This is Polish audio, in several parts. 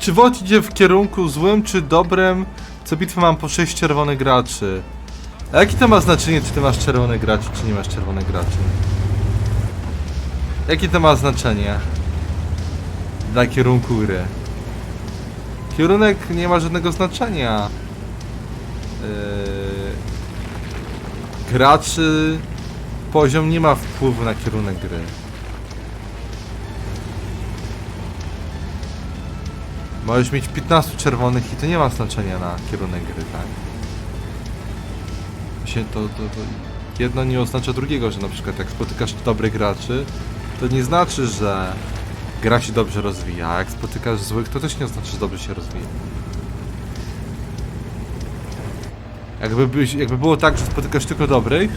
Czy WOT idzie w kierunku złym czy dobrym? Co bitwę mam po 6 czerwonych graczy. A jakie to ma znaczenie, czy ty masz czerwonych graczy, czy nie masz czerwonych graczy? Jakie to ma znaczenie? Dla kierunku gry. Kierunek nie ma żadnego znaczenia. Yy... Graczy... Poziom nie ma wpływu na kierunek gry. Możesz mieć 15 czerwonych i to nie ma znaczenia na kierunek gry, tak? Się to, to, to jedno nie oznacza drugiego, że na przykład jak spotykasz dobrych graczy, to nie znaczy, że gra się dobrze rozwija, a jak spotykasz złych, to też nie oznacza, że dobrze się rozwija. Jakby, byś, jakby było tak, że spotykasz tylko dobrych,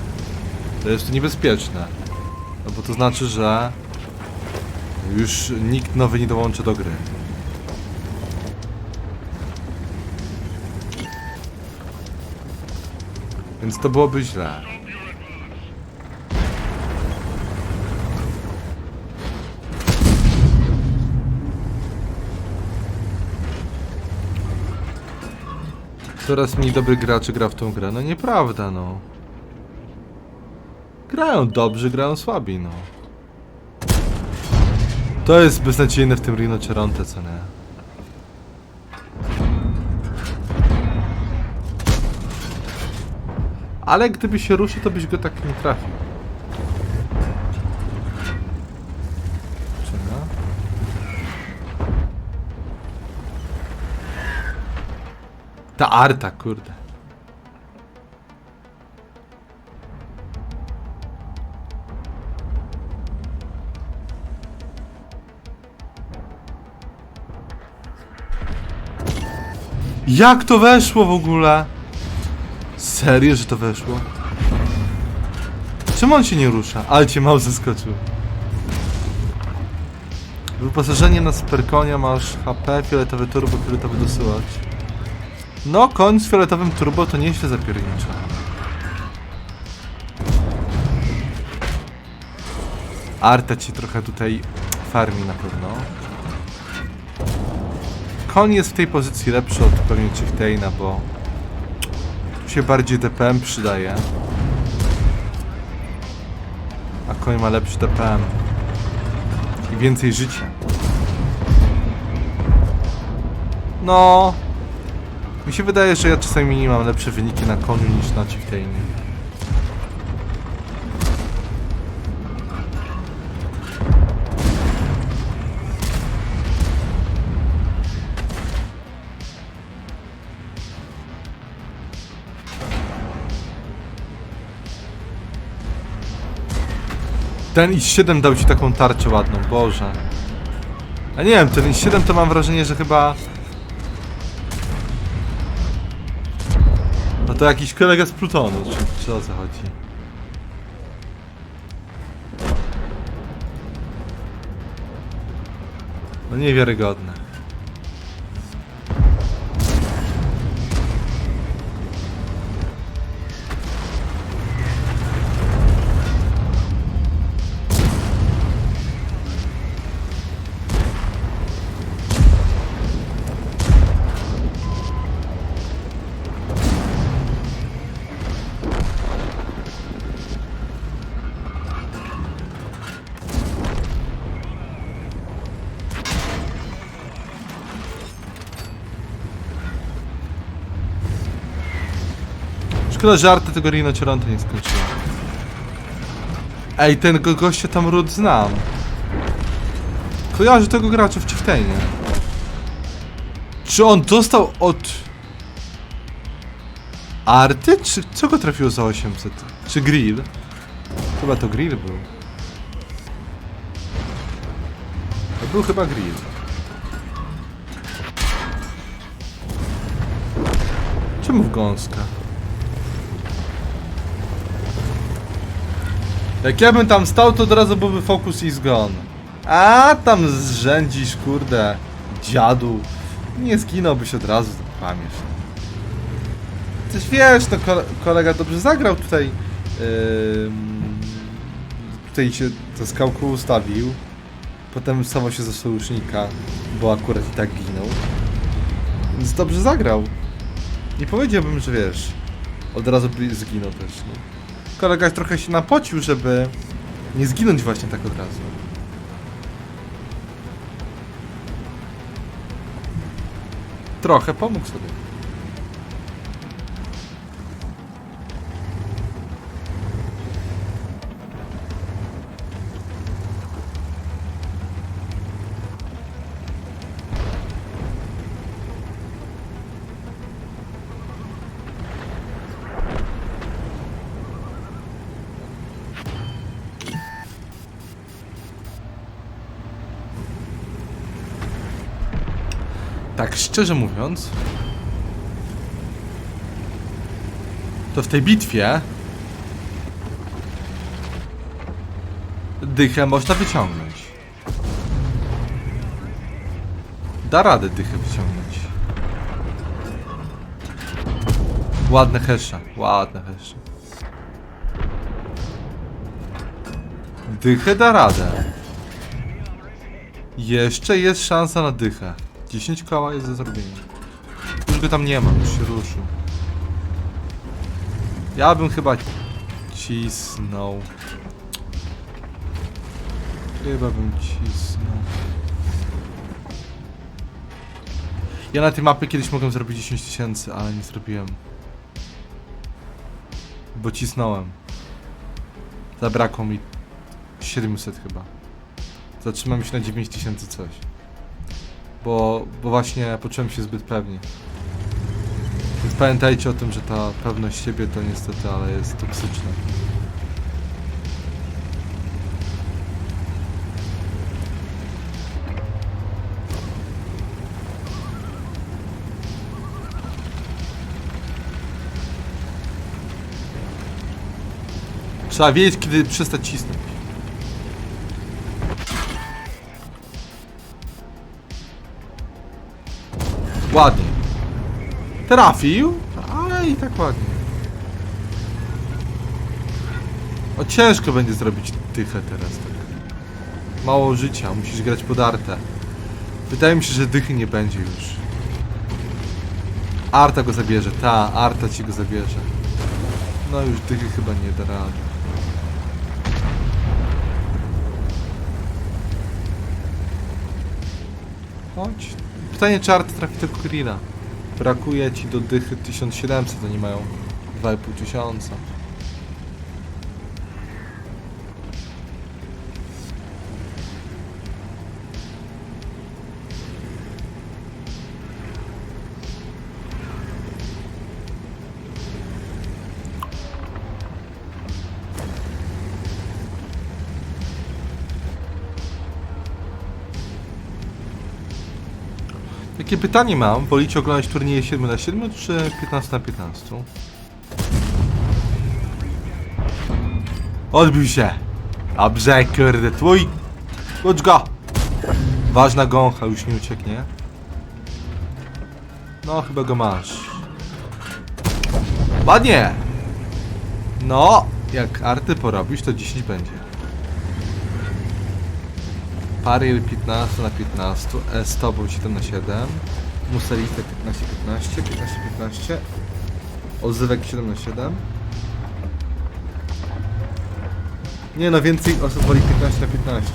to jest to niebezpieczne. No bo to znaczy, że już nikt nowy nie dołączy do gry. Więc to byłoby źle. Coraz mniej dobrych graczy gra w tą grę. No nieprawda, no. Grają dobrze, grają słabi, no. To jest beznadziejne w tym Rhinoceronte, co nie? Ale gdyby się ruszył, to byś go tak nie trafił. Czy no? Ta arta, kurde. Jak to weszło w ogóle? Serio, że to weszło? Czemu on się nie rusza? Ale cię mał zaskoczył. Wyposażenie na superkonia masz HP, fioletowy turbo, fioletowy dosyłacz. No, koń z fioletowym turbo to nieźle zapiernicza. Arta ci trochę tutaj farmi na pewno. Koń jest w tej pozycji lepszy od pewnie Chieftaina, bo się bardziej DPM przydaje. A koń ma lepszy DPM. I więcej życia. No. Mi się wydaje, że ja czasami nie mam lepsze wyniki na koniu niż na Chieftainie. Ten i7 dał ci taką tarczę ładną, Boże. A nie wiem, ten i7 to mam wrażenie, że chyba... No to jakiś kolega z Plutonu, czy, czy o co chodzi? No niewiarygodne. Szkoda, że arty tego Rhinoceronta nie skończyłem. Ej, ten go gościa tam ród znam. Kojarzę tego gracza w Chieftainie. Czy on dostał od... Arty? Czy co go trafiło za 800? Czy grill? Chyba to grill był. To był chyba grill. Czemu w gąska? Jak ja bym tam stał, to od razu byłby focus i zgon. A tam zrzędzisz, kurde, dziadu. Nie zginąłbyś od razu, pamięć. Coś wiesz, to kole kolega dobrze zagrał tutaj. Ym, tutaj się za skałką ustawił. Potem wstawał się za sojusznika, bo akurat i tak ginął. Więc dobrze zagrał. Nie powiedziałbym, że wiesz, od razu zginął też, nie? Kolega trochę się napocił, żeby nie zginąć właśnie tak od razu. Trochę pomógł sobie. Tak szczerze mówiąc, to w tej bitwie dychę można wyciągnąć. Da radę dychę wyciągnąć. Ładne hesze, ładne hesze. Dychę da radę. Jeszcze jest szansa na dychę. 10 koła jest do zrobienia. Już go tam nie ma, już się ruszył. Ja bym chyba cisnął. Chyba bym cisnął. Ja na tej mapie kiedyś mogłem zrobić 10 tysięcy, ale nie zrobiłem. Bo cisnąłem. Zabrakło mi 700 chyba. Zatrzymam się na 9000 coś. Bo, bo właśnie poczułem się zbyt pewnie. Więc pamiętajcie o tym, że ta pewność siebie to niestety, ale jest toksyczna. Trzeba wiedzieć, kiedy przestać cisnąć. Ładnie. Trafił, ale i tak ładnie. O ciężko będzie zrobić dychę teraz tak. Mało życia, musisz grać pod artę. Wydaje mi się, że dychy nie będzie już. Arta go zabierze, ta, Arta ci go zabierze. No już dychy chyba nie da rady. Chodź. Pytanie, czy Art trafi do Kurila. Brakuje ci do dychy 1700, oni mają 2,5 Takie pytanie mam, wolicie oglądać turnieje 7 na 7 czy 15 na 15? Odbił się! Dobrze, kurde, twój! Chodź go! Ważna gącha, już nie ucieknie. No, chyba go masz. Ładnie! No, jak arty porobisz, to 10 będzie. Pariel 15 na 15, S tobą 7 na 7, Muselista 15 15, 15 15, Ozywek 7 na 7. Nie no, więcej osób woli 15 na 15.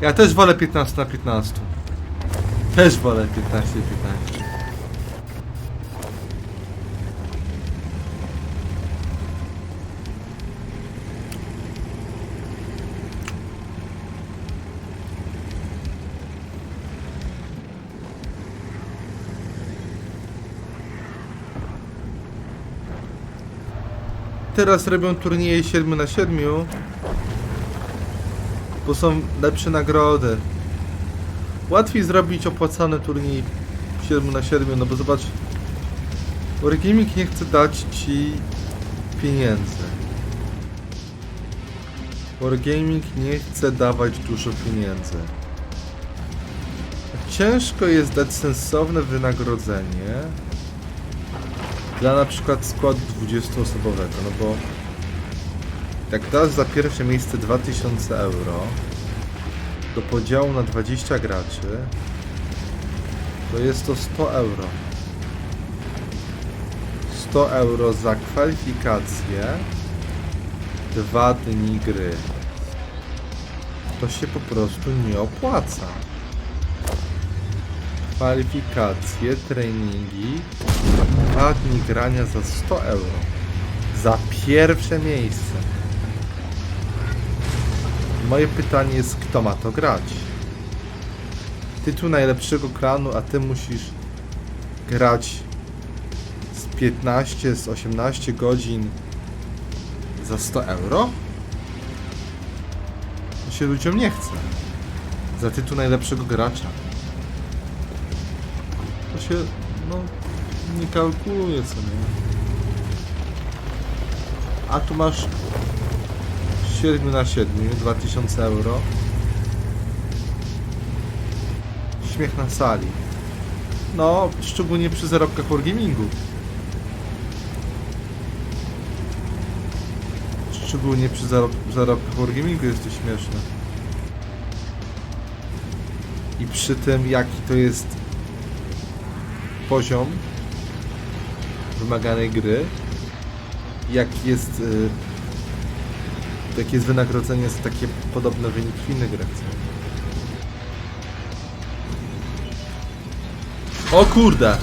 Ja też wolę 15 na 15. Też wolę 15 na 15. Teraz robią turnieje 7 na 7 Bo są lepsze nagrody. Łatwiej zrobić opłacany turniej 7 na 7 No bo zobacz Wargaming nie chce dać ci pieniędzy. Wargaming nie chce dawać dużo pieniędzy. Ciężko jest dać sensowne wynagrodzenie dla na przykład składu 20-osobowego, no bo jak dasz za pierwsze miejsce 2000 euro do podziału na 20 graczy, to jest to 100 euro. 100 euro za kwalifikację, dwa dni gry. To się po prostu nie opłaca. Kwalifikacje, treningi, dwa dni grania za 100 euro. Za pierwsze miejsce. Moje pytanie jest, kto ma to grać? Tytuł najlepszego klanu, a ty musisz grać z 15, z 18 godzin za 100 euro? To się ludziom nie chce. Za tytuł najlepszego gracza. To się, no, nie kalkuluje, co nie? A tu masz 7 na 7, 2000 euro. Śmiech na sali. No, szczególnie przy zarobkach Wargamingu. Szczególnie przy zarob zarobkach Wargamingu jest to śmieszne. I przy tym, jaki to jest poziom wymaganej gry, jaki jest y, jakie jest wynagrodzenie za takie podobne wyniki w innych grach. O kurde!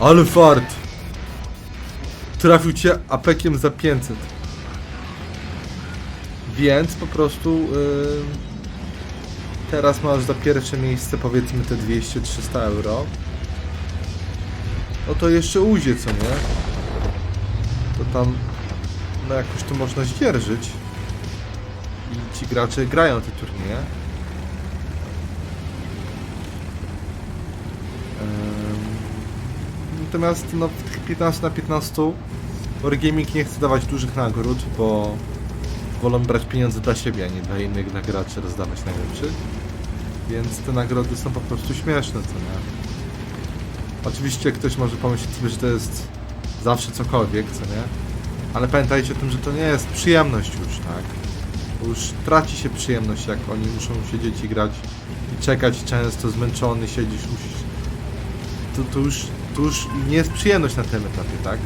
Ale fart! Trafił cię apekiem za 500. Więc po prostu yy, teraz masz za pierwsze miejsce powiedzmy te 200-300 euro. No to jeszcze ujdzie, co nie? To tam no jakoś to można zdzierżyć i ci gracze grają te turnieje. Natomiast no, w tych 15 na 15 Wargaming nie chce dawać dużych nagród, bo wolą brać pieniądze dla siebie, a nie dla innych dla graczy rozdawać najlepszych. Więc te nagrody są po prostu śmieszne, co nie? Oczywiście ktoś może pomyśleć sobie, że to jest zawsze cokolwiek, co nie? Ale pamiętajcie o tym, że to nie jest przyjemność już, tak? Już traci się przyjemność, jak oni muszą siedzieć i grać i czekać często, zmęczony siedzisz, musisz... To, to, już, to już nie jest przyjemność na tym etapie, tak?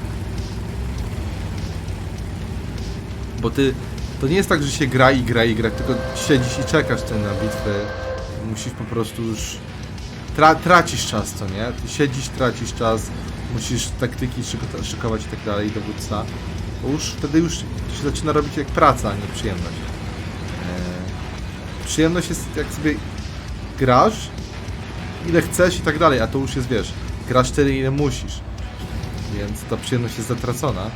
Bo ty... To nie jest tak, że się gra i gra i gra, tylko siedzisz i czekasz ten na bitwę. Musisz po prostu już... Tra tracisz czas, co nie? Ty siedzisz, tracisz czas, musisz taktyki szyko- szykować i tak dalej, dowódca. Bo już wtedy już się zaczyna robić jak praca, a nie przyjemność. Eee, przyjemność jest jak sobie grasz, ile chcesz i tak dalej, a to już jest, wiesz, grasz tyle, ile musisz. Więc ta przyjemność jest zatracona.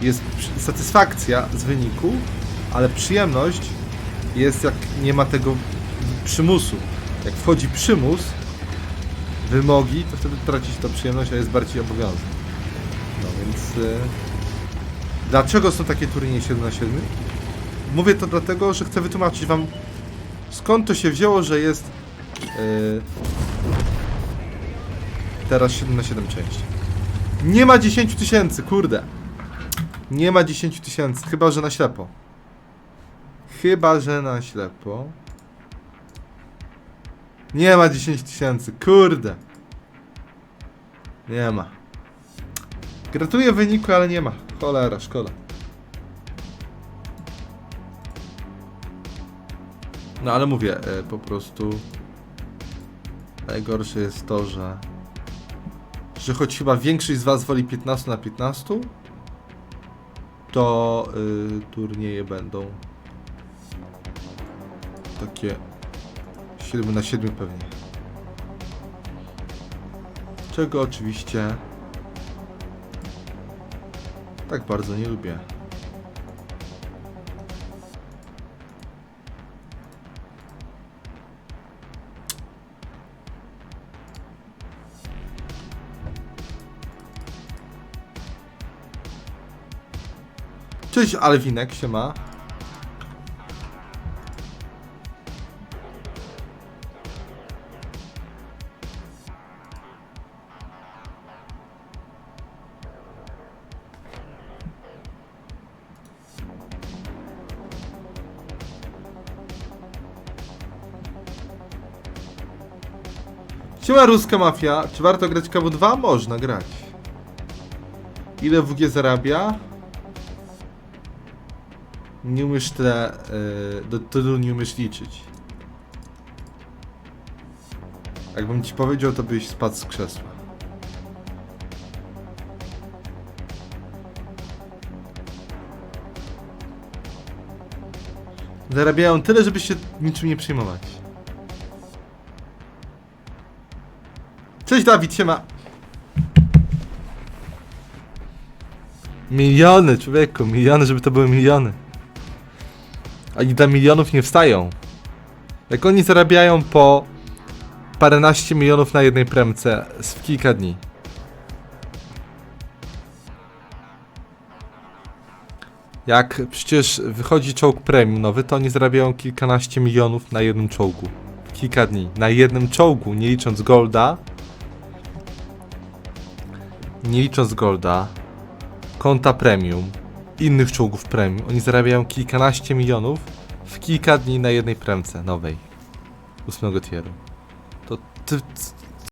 Jest satysfakcja z wyniku, ale przyjemność jest jak nie ma tego przymusu. Jak wchodzi przymus, wymogi, to wtedy tracisz to przyjemność, a jest bardziej obowiązek. No więc... E, Dlaczego są takie turnieje 7 na 7? Mówię to dlatego, że chcę wytłumaczyć wam skąd to się wzięło, że jest yy, teraz 7 na 7 część. Nie ma 10 tysięcy, kurde. Nie ma 10 tysięcy, chyba że na ślepo. Chyba że na ślepo. Nie ma 10 tysięcy, kurde. Nie ma. Gratuluję wyniku, ale nie ma. Cholera, szkoda. No ale mówię, e, po prostu najgorsze jest to, że że choć chyba większość z was woli 15 na 15, to y, turnieje będą takie 7 na 7 pewnie. Czego oczywiście tak bardzo nie lubię. Cześć Alwinek, się ma. Siema ruska mafia, czy warto grać KW2? Można grać. Ile WG zarabia? Nie umiesz tyle, yy, do tylu nie umiesz liczyć. Jakbym ci powiedział, to byś spadł z krzesła. Zarabiają tyle, żeby się niczym nie przejmować. Cześć Dawid, siema. Miliony, człowieku, miliony, żeby to były miliony. Oni dla milionów nie wstają. Jak oni zarabiają po paręnaście milionów na jednej premce w kilka dni. Jak przecież wychodzi czołg premium nowy, to oni zarabiają kilkanaście milionów na jednym czołgu. Kilka dni. Na jednym czołgu, nie licząc Golda. Nie licząc Golda. Konta premium. Innych czołgów premium. Oni zarabiają kilkanaście milionów w kilka dni na jednej premce nowej. Ósmego tieru. To ty,